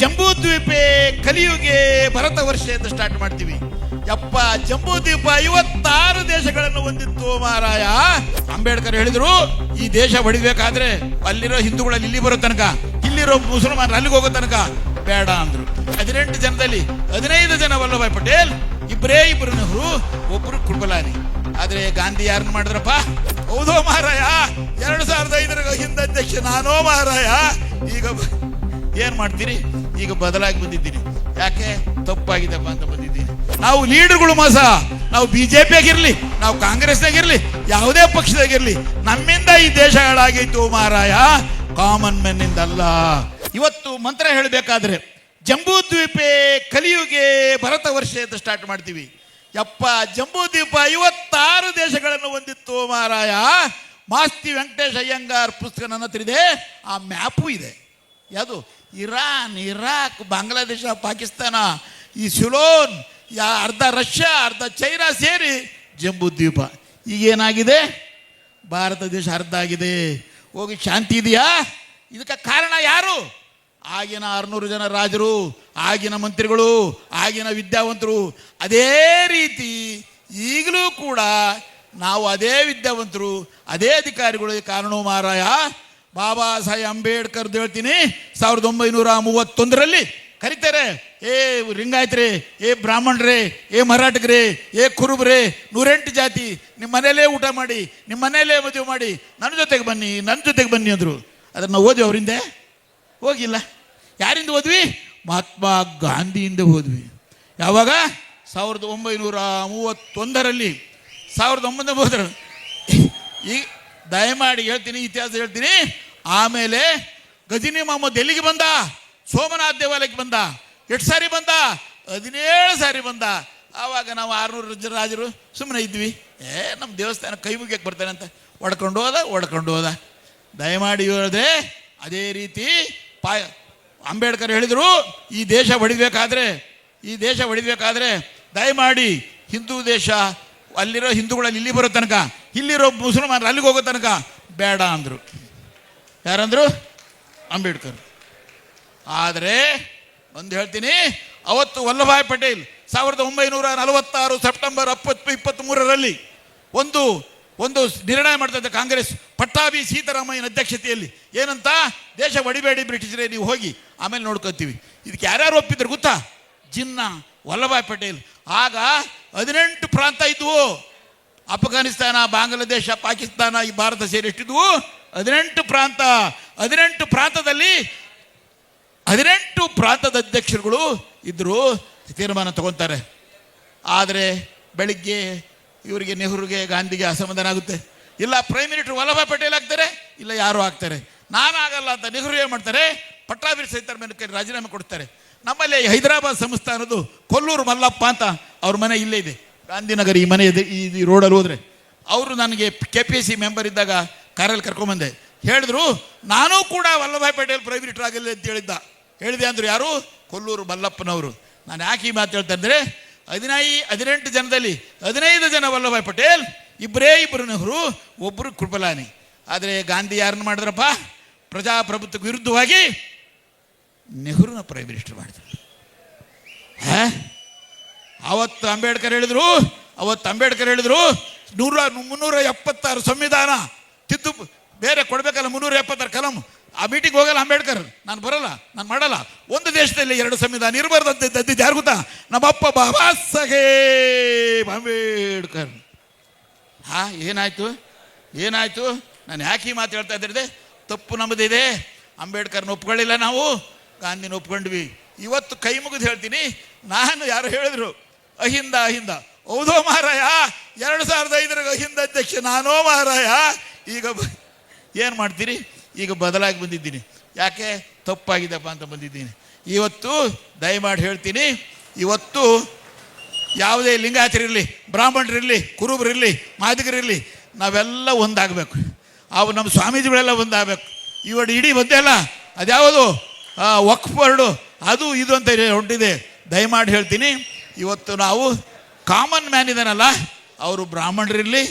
ಜಂಬೂ ದ್ವೀಪೆ ಕಲಿಯುಗೆ ಭರತ ವರ್ಷ ಅಂತ ಸ್ಟಾರ್ಟ್ ಮಾಡ್ತೀವಿ. ಯಪ್ಪ ಜಂಬೂ ದ್ವೀಪ ಐವತ್ತಾರು ದೇಶಗಳನ್ನು ಹೊಂದಿತ್ತು ಮಾರಾಯ ಅಂಬೇಡ್ಕರ್ ಹೇಳಿದ್ರು, ಈ ದೇಶ ಹೊಡಿಬೇಕಾದ್ರೆ ಅಲ್ಲಿರೋ ಹಿಂದೂಗಳಲ್ಲಿ ಇಲ್ಲಿ ಬರೋ ತನಕ, ಇಲ್ಲಿರೋ ಮುಸಲ್ಮಾನರು ಅಲ್ಲಿಗೆ ಹೋಗೋ ತನಕ ಬೇಡ ಅಂದ್ರು. ಹದಿನೆಂಟು ಜನದಲ್ಲಿ ಹದಿನೈದು ಜನ ವಲ್ಲಭಾಯ್ ಪಟೇಲ್ ಇಬ್ಬರೇ ಇಬ್ರು ನೆಹರು, ಒಬ್ರು ಕುರ್ಬಲಾನಿ ಆದ್ರೆ ಗಾಂಧಿ ಯಾರನ್ನ ಮಾಡಿದ್ರಪ್ಪ? ಹೌದೋ ಮಾರಾಯ ಎರಡು ಸಾವಿರದ ಐದರ ಹಿಂದ ಅಧ್ಯಕ್ಷ ನಾನೋ ಮಹಾರಾಯ. ಈಗ ಏನ್ ಮಾಡ್ತೀರಿ? ಈಗ ಬದಲಾಗಿ ಬಂದಿದ್ದೀನಿ ಯಾಕೆ? ತಪ್ಪಾಗಿದೆಪ್ಪ ಅಂತ ಬಂದಿದ್ದೀನಿ ನಾವು ಲೀಡರ್ಗಳು ಮಾಸ. ನಾವು ಬಿಜೆಪಿಯಾಗಿರ್ಲಿ ನಾವು ಕಾಂಗ್ರೆಸ್ನಾಗಿರ್ಲಿ ಯಾವುದೇ ಪಕ್ಷದಾಗಿರ್ಲಿ, ನಮ್ಮಿಂದ ಈ ದೇಶ ಹಾಳಾಗಿತ್ತು ಮಾರಾಯ. ಕಾಮನ್ ಮೆನ್ ಇಂದ ಅಲ್ಲ ಇವತ್ತು ಮಂತ್ರ ಹೇಳಬೇಕಾದ್ರೆ, ಜಂಬೂ ದ್ವೀಪೆ ಕಲಿಯುಗೆ ಭರತ ವರ್ಷ ಅಂತ ಸ್ಟಾರ್ಟ್ ಮಾಡ್ತೀವಿ. ಯಪ್ಪ, ಜಂಬೂ ದ್ವೀಪ ಐವತ್ತಾರು ದೇಶಗಳನ್ನು ಹೊಂದಿತ್ತು ಮಾರಾಯ. ಮಾಸ್ತಿ ವೆಂಕಟೇಶ್ ಅಯ್ಯಂಗಾರ್ ಪುಸ್ತಕ ನನ್ನ ಹತ್ರ ಇದೆ. ಆ ಮ್ಯಾಪು ಇದೆ. ಯಾವುದು? ಇರಾನ್, ಇರಾಕ್, ಬಾಂಗ್ಲಾದೇಶ, ಪಾಕಿಸ್ತಾನ, ಈ ಸಿಲೋನ್, ಯಾ ಅರ್ಧ ರಷ್ಯಾ, ಅರ್ಧ ಚೈನಾ ಸೇರಿ ಜಂಬೂ ದ್ವೀಪ. ಈಗೇನಾಗಿದೆ ಭಾರತ ದೇಶ ಅರ್ಧ ಆಗಿದೆ. ಹೋಗಿ ಶಾಂತಿ ಇದೆಯಾ? ಇದಕ್ಕೆ ಕಾರಣ ಯಾರು? ಆಗಿನ ಆರುನೂರು ಜನ ರಾಜರು, ಆಗಿನ ಮಂತ್ರಿಗಳು, ಆಗಿನ ವಿದ್ಯಾವಂತರು. ಅದೇ ರೀತಿ ಈಗಲೂ ಕೂಡ ನಾವು ಅದೇ ವಿದ್ಯಾವಂತರು, ಅದೇ ಅಧಿಕಾರಿಗಳಿಗೆ ಕಾರಣ ಮಾರಾಯ ಬಾಬಾ ಸಾಹೇಬ್ ಅಂಬೇಡ್ಕರ್ ಹೇಳ್ತೀನಿ, ಸಾವಿರದ ಒಂಬೈನೂರ ಮೂವತ್ತೊಂದರಲ್ಲಿ ಕರಿತಾರೆ, ಏ ರಿಂಗಾಯ್ತ್ರಿ ಏ ಬ್ರಾಹ್ಮಣರೇ, ಏ ಮರಾಠಗ್ರೇ ಏ ಕುರುಬ್ರೆ, ನೂರೆಂಟು ಜಾತಿ ನಿಮ್ಮ ಮನೇಲೇ ಊಟ ಮಾಡಿ ನಿಮ್ಮ ಮನೇಲೇ ಮದುವೆ ಮಾಡಿ ನನ್ನ ಜೊತೆಗೆ ಬನ್ನಿ ನನ್ನ ಜೊತೆಗೆ ಬನ್ನಿ ಅಂದರು. ಅದನ್ನು ಓದ್ವಿ ಅವರಿಂದ? ಹೋಗಿಲ್ಲ. ಯಾರಿಂದ ಓದ್ವಿ? ಮಹಾತ್ಮ ಗಾಂಧಿಯಿಂದ ಓದ್ವಿ. ಯಾವಾಗ? ಸಾವಿರದ ಒಂಬೈನೂರ ಮೂವತ್ತೊಂದರಲ್ಲಿ. ಸಾವಿರದ ಒಂಬೈನೂರ ಮೂವತ್ತರ ಈ ದಯಮಾಡಿ ಹೇಳ್ತೀನಿ, ಇತಿಹಾಸ ಹೇಳ್ತೀನಿ. ಆಮೇಲೆ ಗಜಿನಿ ಮೊಹಮ್ಮದ್ ಎಲ್ಲಿಗೆ ಬಂದ? ಸೋಮನಾಥ ದೇವಾಲಯಕ್ಕೆ ಬಂದ. ಎಷ್ಟು ಸಾರಿ ಬಂದ? ಹದಿನೇಳು ಸಾರಿ ಬಂದ. ಆವಾಗ ನಾವು ಆರುನೂರು ಜನ ರಾಜರು ಸುಮ್ಮನೆ ಇದ್ವಿ. ಏ ನಮ್ಮ ದೇವಸ್ಥಾನ ಕೈ ಮುಗಿಯಕ್ಕೆ ಬರ್ತಾನೆ ಅಂತ. ಒಡ್ಕೊಂಡು ಹೋದ ಒಡ್ಕೊಂಡು ಹೋದ. ದಯಮಾಡಿ ಹೇಳಿದ್ರೆ ಅದೇ ರೀತಿ ಪಾಯ, ಅಂಬೇಡ್ಕರ್ ಹೇಳಿದರು, ಈ ದೇಶ ಹೊಡಿಬೇಕಾದ್ರೆ ಈ ದೇಶ ಹೊಡಿಬೇಕಾದ್ರೆ ದಯಮಾಡಿ ಹಿಂದೂ ದೇಶ, ಅಲ್ಲಿರೋ ಹಿಂದೂಗಳಲ್ಲಿ ಇಲ್ಲಿ ಬರೋ ತನಕ ಇಲ್ಲಿರೋ ಮುಸಲ್ಮಾನರು ಅಲ್ಲಿಗೆ ಹೋಗೋ ತನಕ ಬೇಡ ಅಂದರು. ಯಾರಂದರು? ಅಂಬೇಡ್ಕರ್. ಆದರೆ ಒಂದು ಹೇಳ್ತೀನಿ, ಅವತ್ತು ವಲ್ಲಭಾಯ್ ಪಟೇಲ್ ಸಾವಿರದ ಒಂಬೈನೂರ ನಲವತ್ತಾರು ಸೆಪ್ಟೆಂಬರ್ ಅಪ್ಪತ್ತು ಮೂರರಲ್ಲಿ ಒಂದು ಒಂದು ನಿರ್ಣಯ ಮಾಡ್ತಾ ಕಾಂಗ್ರೆಸ್. ಪಟ್ಟಾಭಿ ಸೀತಾರಾಮಯ್ಯನ ಅಧ್ಯಕ್ಷತೆಯಲ್ಲಿ. ಏನಂತ? ದೇಶ ಒಡಿಬೇಡಿ ಬ್ರಿಟಿಷರೇ, ನೀವು ಹೋಗಿ ಆಮೇಲೆ ನೋಡ್ಕೊತೀವಿ. ಇದಕ್ಕೆ ಯಾರ್ಯಾರು ಒಪ್ಪಿದ್ರು ಗೊತ್ತಾ? ಜಿನ್ನ, ವಲ್ಲಭಾಯ್ ಪಟೇಲ್. ಆಗ ಹದಿನೆಂಟು ಪ್ರಾಂತ ಇದ್ವು. ಅಫ್ಘಾನಿಸ್ತಾನ, ಬಾಂಗ್ಲಾದೇಶ, ಪಾಕಿಸ್ತಾನ ಈ ಭಾರತ ಸೇರಿ ಎಷ್ಟಿದ್ವು ಹದಿನೆಂಟು ಪ್ರಾಂತ, ಹದಿನೆಂಟು ಪ್ರಾಂತದಲ್ಲಿ ಹದಿನೆಂಟು ಪ್ರಾಂತದ ಅಧ್ಯಕ್ಷರುಗಳು ಇದ್ದರು ತೀರ್ಮಾನ ತಗೊತಾರೆ. ಆದರೆ ಬೆಳಿಗ್ಗೆ ಇವರಿಗೆ ನೆಹರುಗೆ, ಗಾಂಧಿಗೆ ಅಸಮಾಧಾನ ಆಗುತ್ತೆ ಇಲ್ಲ ಪ್ರೈಮ್ ಮಿನಿಸ್ಟರ್ ವಲ್ಲಭಾಯ್ ಪಟೇಲ್ ಆಗ್ತಾರೆ, ಇಲ್ಲ ಯಾರು ಆಗ್ತಾರೆ. ನಾನು ಆಗಲ್ಲ ಅಂತ ನೆಹರು ಏನು ಮಾಡ್ತಾರೆ? ಪಟ್ಟಾಭಿರ್ ಮೇಲೆ ಕೈ ರಾಜೀನಾಮೆ ಕೊಡ್ತಾರೆ. ನಮ್ಮಲ್ಲಿ ಹೈದರಾಬಾದ್ ಸಂಸ್ಥಾನದ್ದು ಕೊಲ್ಲೂರು ಮಲ್ಲಪ್ಪ ಅಂತ ಅವ್ರ ಮನೆ ಇಲ್ಲೇ ಇದೆ. ಗಾಂಧಿನಗರ ಈ ಮನೆ ಇದೆ, ಈ ರೋಡಲ್ಲಿ ಹೋದರೆ, ಅವರು ನನಗೆ K P S C member ಇದ್ದಾಗ ಕಾರಲ್ಲಿ ಕರ್ಕೊಂಬಂದೆ ಹೇಳಿದ್ರು, ನಾನು ಕೂಡ ವಲ್ಲಭಾಯ್ ಪಟೇಲ್ ಪ್ರೈಮ್ ಮಿನಿಸ್ಟರ್ ಆಗಿಲ್ಲ ಅಂತ ಹೇಳಿದ್ದ. ಹೇಳಿದೆ ಅಂದ್ರು ಯಾರು? ಕೊಲ್ಲೂರು ಮಲ್ಲಪ್ಪನವರು ನಾನು ಯಾಕೆ ಈ ಮಾತು ಹೇಳ್ತಾ ಅಂದರೆ, ಹದಿನೈ, ಹದಿನೆಂಟು ಜನದಲ್ಲಿ ಹದಿನೈದು ಜನ ವಲ್ಲಭಾಯ್ ಪಟೇಲ್ ಇಬ್ಬರೇ ಇಬ್ಬರು ನೆಹರು ಒಬ್ಬರು ಕೃಪಲಾನಿ. ಆದರೆ ಗಾಂಧಿ ಯಾರನ್ನು ಮಾಡಿದ್ರಪ್ಪ? ಪ್ರಜಾಪ್ರಭುತ್ವಕ್ಕೆ ವಿರುದ್ಧವಾಗಿ ನೆಹರುನ ಪ್ರೈಮ್ ಮಿನಿಸ್ಟರ್ ಮಾಡಿದ್ರು. ಹಾ? ಅವತ್ತು ಅಂಬೇಡ್ಕರ್ ಹೇಳಿದ್ರು, ಅವತ್ತು ಅಂಬೇಡ್ಕರ್ ಹೇಳಿದ್ರು, ನೂರ, ಮುನ್ನೂರ ಎಪ್ಪತ್ತಾರು ಸಂವಿಧಾನ ತಿದ್ದು, ಬೇರೆ ಕೊಡಬೇಕಲ್ಲ ಮುನ್ನೂರ ಎಪ್ಪತ್ತಾರು ಕಲಂ. ಆ ಮೀಟಿಂಗ್ ಹೋಗಲ್ಲ ಅಂಬೇಡ್ಕರ್. ನಾನು ಬರಲ್ಲ, ನಾನು ಮಾಡಲ್ಲ. ಒಂದು ದೇಶದಲ್ಲಿ ಎರಡು ಸಂವಿಧಾನ ಇರಬಾರ್ದು ಅಂತ ಯಾರು ಗೊತ್ತಾ? ನಮ್ಮಪ್ಪ ಬಾಬಾ ಸಾಹೇಬ್ ಅಂಬೇಡ್ಕರ್. ಹಾ, ಏನಾಯ್ತು? ಏನಾಯ್ತು? ನಾನು ಯಾಕೆ ಈ ಮಾತು ಹೇಳ್ತಾ ಇದ್ದಿದ್ದೆ ತಪ್ಪು ನಮ್ಮದಿದೆ ಅಂಬೇಡ್ಕರ್ನ ಒಪ್ಕೊಳ್ಳಿಲ್ಲ ನಾವು. ಗಾಂಧಿನ ಒಪ್ಕೊಂಡ್ವಿ. ಇವತ್ತು ಕೈ ಮುಗಿದು ಹೇಳ್ತೀನಿ. ನಾನು ಯಾರು ಹೇಳಿದ್ರು? ಅಹಿಂದ ಅಹಿಂದ. ಹೌದೋ ಮಾರಾಯ ಎರಡು ಸಾವಿರದ ಐದರ ಅಹಿಂದ ಅಧ್ಯಕ್ಷ ನಾನೋ ಮಾರಾಯ ಈಗ ಏನು ಮಾಡ್ತೀರಿ? ಈಗ ಬದಲಾಗಿ ಬಂದಿದ್ದೀನಿ. ಯಾಕೆ? ತಪ್ಪಾಗಿದೆಪ್ಪ ಅಂತ ಬಂದಿದ್ದೀನಿ. ಇವತ್ತು ದಯಮಾಡಿ ಹೇಳ್ತೀನಿ, ಇವತ್ತು ಯಾವುದೇ ಲಿಂಗಾಯತರಿರಲಿ ಬ್ರಾಹ್ಮಣರಿರಲಿ ಕುರುಬರಿರಲಿ ಮಾದಿಗರಿರಲಿ ನಾವೆಲ್ಲ ಒಂದಾಗಬೇಕು. ಅವು ನಮ್ಮ ಸ್ವಾಮೀಜಿಗಳೆಲ್ಲ ಒಂದಾಗಬೇಕು. ಇವಡು ಇಡೀ ಅಲ್ಲ, ಅದ್ಯಾವುದು? ಬೋರ್ಡು ಅದು, ಇದು ಅಂತ ಹೊಂಟಿದೆ ದಯಮಾಡಿ ಹೇಳ್ತೀನಿ ಇವತ್ತು ನಾವು ಕಾಮನ್ ಮ್ಯಾನ್ ಇದ್ದಾನಲ್ಲ ಅವರು ಬ್ರಾಹ್ಮಣರಿರಲಿ,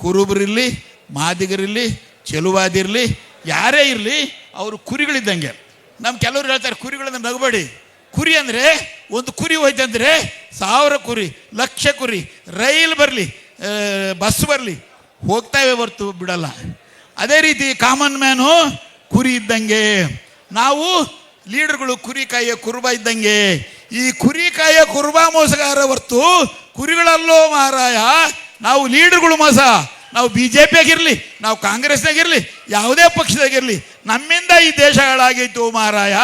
ಕುರುಬರಿರಲಿ, ಮಾದಿಗರಿರಲಿ, ಚೆಲುವಾದಿರಲಿ, ಯಾರೇ ಇರಲಿ, ಅವರು ಕುರಿಗಳಿದ್ದಂಗೆ. ನಮ್ಮ ಕೆಲವರು ಹೇಳ್ತಾರೆ, ಕುರಿಗಳನ್ನು ನಗಬೇಡಿ. ಕುರಿ ಅಂದರೆ ಒಂದು ಕುರಿ ಹೋಯ್ತಂದ್ರೆ ಸಾವಿರ ಕುರಿ, ಲಕ್ಷ ಕುರಿ, ರೈಲ್ ಬರಲಿ ಬಸ್ ಬರಲಿ, ಹೋಗ್ತಾವೆ ಹೊರ್ತು ಬಿಡಲ್ಲ. ಅದೇ ರೀತಿ ಕಾಮನ್ ಮ್ಯಾನು ಕುರಿ ಇದ್ದಂಗೆ. ನಾವು ಲೀಡರ್ಗಳು ಕುರಿ ಕಾಯಿಯ ಕುರುಬ ಇದ್ದಂಗೆ. ಈ ಕುರಿ ಕಾಯ ಕುರ್ಬಾ ಮೋಸಗಾರ ಹೊರ್ತು ಕುರಿಗಳಲ್ಲೋ ಮಹಾರಾಯ ನಾವು ಲೀಡರ್ಗಳು ಮೋಸ. ನಾವು ಬಿ ಜೆ ಪಿಯಾಗಿರಲಿ ನಾವು ಕಾಂಗ್ರೆಸ್ನಾಗಿರಲಿ, ಯಾವುದೇ ಪಕ್ಷದಾಗಿರಲಿ, ನಮ್ಮಿಂದ ಈ ದೇಶ ಹಾಳಾಗಿತ್ತು ಮಹಾರಾಯ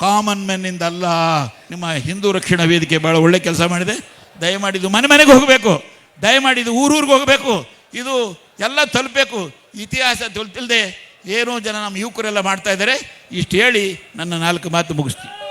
ಕಾಮನ್ ಮ್ಯಾನ್ನಿಂದ ಅಲ್ಲ ನಿಮ್ಮ ಹಿಂದೂ ರಕ್ಷಣಾ ವೇದಿಕೆ ಭಾಳ ಒಳ್ಳೆ ಕೆಲಸ ಮಾಡಿದೆ. ದಯಮಾಡಿದ್ದು ಮನೆ ಮನೆಗೆ ಹೋಗಬೇಕು. ದಯಮಾಡಿದ್ದು ಊರೂರಿಗೆ ಹೋಗಬೇಕು. ಇದು ಎಲ್ಲ ತಲುಪಬೇಕು. ಇತಿಹಾಸ ತಿಳಿದೆ ಏನೋ ಜನ ನಮ್ಮ ಯುವಕರೆಲ್ಲ ಮಾಡ್ತಾ ಇದ್ದಾರೆ. ಇಷ್ಟು ಹೇಳಿ ನನ್ನ ನಾಲ್ಕು ಮಾತು ಮುಗಿಸ್ತೀನಿ.